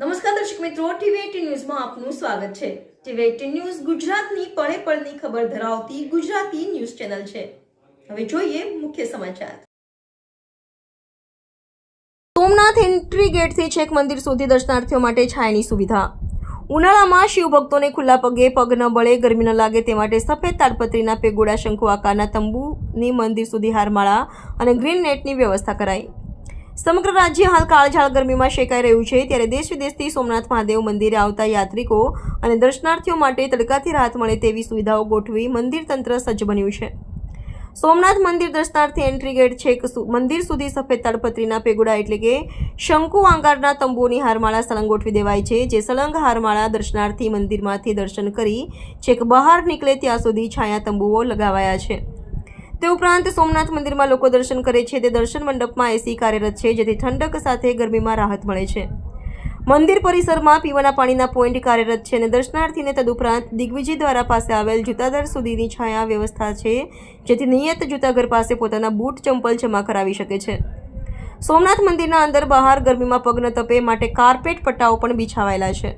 નમસ્કાર દર્શક મિત્રો ટીવી ન્યૂઝમાં આપનું સ્વાગત છે. ટીવી ન્યૂઝ ગુજરાતની પળે પળની ખબર ધરાવતી ગુજરાતી ન્યૂઝ ચેનલ છે. હવે જોઈએ મુખ્ય સમાચાર. સોમનાથ એન્ટ્રી ગેટથી છેક મંદિર સુધી દર્શનાર્થીઓ માટે છાયાની સુવિધા. ઉનાળામાં શિવભક્તોને ખુલ્લા પગે, પગ ન બળે, ગરમી ન લાગે તે માટે સફેદ તાડપત્રીના પેગોડા, શંકુ આકારના તંબુની મંદિર સુધી હારમાળા અને ગ્રીન નેટની વ્યવસ્થા કરાઈ. સમગ્ર રાજ્ય હાલ કાળઝાળ ગરમીમાં શેકાઈ રહ્યું છે. ત્યારે દેશ વિદેશથી સોમનાથ મહાદેવ મંદિરે આવતા યાત્રિકો અને દર્શનાર્થીઓ માટે તડકાથી રાહત મળે તેવી સુવિધાઓ ગોઠવી મંદિર તંત્ર સજ્જ બન્યું છે. સોમનાથ મંદિર દર્શનાર્થી એન્ટ્રી ગેટ છેક મંદિર સુધી સફેદ તાડપત્રીના પેગોડા એટલે કે શંકુ આંગારના તંબુઓની હારમાળા સળંગ ગોઠવી દેવાય છે, જે સળંગ હારમાળા દર્શનાર્થી મંદિરમાંથી દર્શન કરી છેક બહાર નીકળે ત્યાં સુધી છાયા તંબુઓ લગાવાયા છે. તે ઉપરાંત સોમનાથ મંદિરમાં લોકો દર્શન કરે છે. તે દર્શન મંડપમાં એસી કાર્યરત છે, જેથી ઠંડક સાથે ગરમીમાં રાહત મળે છે. મંદિર પરિસરમાં પીવાના પાણીના પોઈન્ટ કાર્યરત છે અને દર્શનાર્થીને તદુપરાંત દિગ્વિજય દ્વારા પાસે આવેલ જૂતાદર સુધીની છાયા વ્યવસ્થા છે, જેથી નિયત જૂતાઘર પાસે પોતાના બૂટ, ચંપલ જમા કરાવી શકે છે. સોમનાથ મંદિરના અંદર બહાર ગરમીમાં પગ ન તપે માટે કાર્પેટ પટ્ટાઓ પણ બિછાવાયેલા છે.